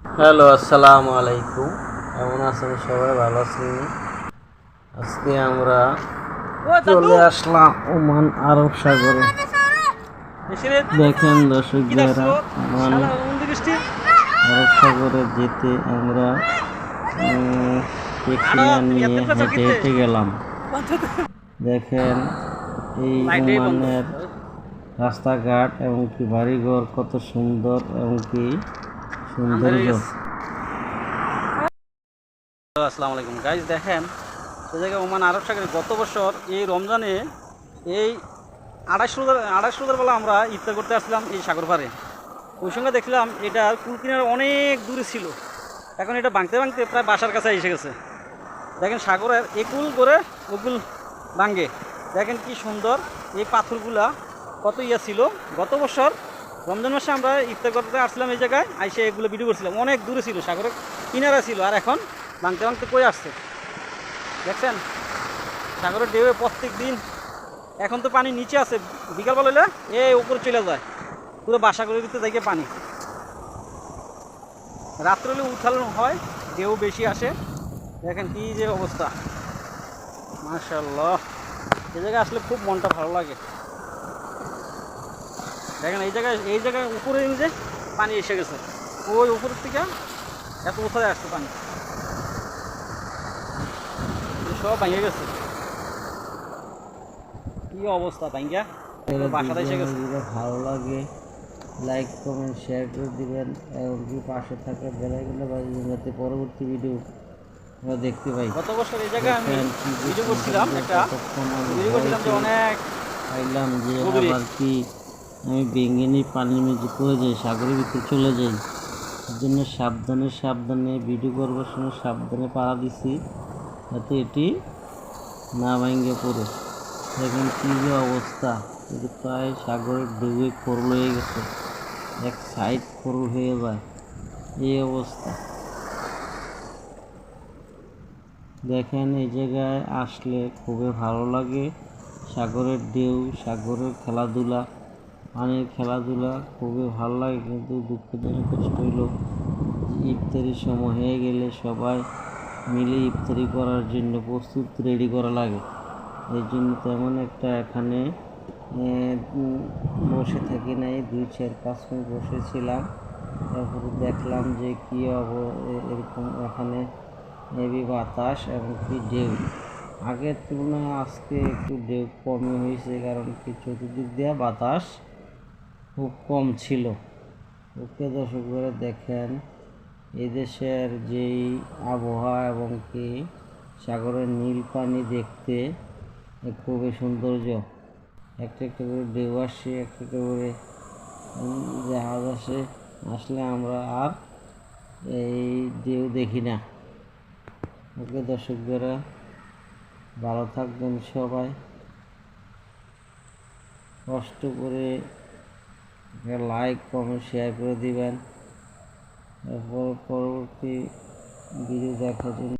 Hello আসসালামু আলাইকুম। কেমন আছেন সবাই? ভালো আছেন? আজকে আমরা চলে আসলাম ওমান আরব সাগরে। দেখেন দর্শক ওমান আরব সাগরে যেতে আমরা নিয়ে হেঁটে হেঁটে গেলাম। দেখেন এই ওমানের রাস্তাঘাট এবং কি বাড়িঘর কত সুন্দর এবং কি আসসালামু আলাইকুম। গাইজ দেখেন সে জায়গায় ওমান আরব সাগরে গত বছর এই রমজানে এই আড়াইশ রোজার আড়াইশ রোজার বেলা আমরা ইফতার করতে আসলাম এই সাগর পাড়ে। ওই সঙ্গে দেখলাম এটা কুল কিনার অনেক দূরে ছিল। এখন এটা ভাঙতে ভাঙতে প্রায় বাসার কাছে এসে গেছে। দেখেন সাগরের একুল করে ওকুল ভাঙ্গে দেখেন কি সুন্দর এই পাথরগুলা কত ইয়া ছিল। গত বছর রমজান মাসে আমরা ইফতার করতে আসলাম এই জায়গায়, আইসে এগুলো ভিডিও করছিলাম। অনেক দূরে ছিল, সাগরের কিনারা ছিল, আর এখন ভাঙতে ভাঙতে কই আসছে? দেখছেন? সাগরের ঢেউয়ে প্রত্যেক দিন এখন তো পানি নিচে আছে, বিকালবেলা হলে এ উপরে চলে যায়। পুরো বাসা করে দিতে দেখে পানি। রাত্রে হলে উঠানো হয়, ঢেউ বেশি আসে। দেখেন কি যে অবস্থা। মাশাল্লাহ এই জায়গায় আসলে খুব মনটা ভালো লাগে। দেখেন এই জায়গায় এই জায়গায় উপরে যে পানি এসে গেছে। ওই উপরের থেকে এত কোথায় আসছে পানি। সব ভেঙে গেছে। কি অবস্থা ভাঙ্গা বাসাতে এসে গেছে। ভালো লাগে লাইক কমেন্ট শেয়ার করে দিবেন এবং কি পাশে থাকা বেলাইগুলো বাজিয়ে যাতে পরবর্তী ভিডিও আমরা দেখতে পাই। গত বছর এই জায়গায় আমি ভিডিও করছিলাম একটা ভিডিও করছিলাম যে অনেক পাইলাম যে। আবার কি আমি বেঙ্গিনি পানির মধ্যে পড়ে যাই সাগরের ভিতরে চলে যাই এর জন্য সাবধানে সাবধানে, ভিডিও করবার সময় সাবধানে পাড়া দিছি, যাতে এটি না ভাঙ্গে পড়ে। দেখেন কী যে অবস্থা, এটি প্রায় সাগরের ডুবে খরল হয়ে গেছে, এক সাইড খরল হয়ে যায়। এই অবস্থা। দেখেন এই জায়গায় আসলে খুবই ভালো লাগে, সাগরের ঢেউ, সাগরের খেলাধুলা। পানির খেলাধুলা খুবই ভালো লাগে কিন্তু দুঃখজনক কষ্ট হইল। ইফতারির সময় হয়ে গেলে সবাই মিলে ইফতারি করার জন্য প্রস্তুত রেডি করা লাগে। এই জন্য তেমন একটা এখানে বসে থাকি নাই। দুই চার পাঁচ মিনিট বসেছিলাম। তারপরে দেখলাম যে কী অব এরকম এখানে হেভি বাতাস এবং কি ঢেউ। আগের তুলনায় আজকে একটু ঢেউ কমই হয়েছে কারণ কি চতুর্দিক দেওয়া বাতাস। খুব কম ছিল। ওকে দর্শক করে দেখেন, এদেশের যেই আবহাওয়া এবং কি সাগরের নীল পানি দেখতে খুবই সৌন্দর্য। একটা একটা করে ঢেউ আসে, একটা একটা করে জাহাজ আসে, আসলে আমরা আর এই ঢেউ দেখি না। ওকে দর্শকরা ভালো থাকবেন সবাই। কষ্ট করে লাইক কমেন্ট শেয়ার করে দিবেন। পরবর্তী ভিডিও দেখার জন্য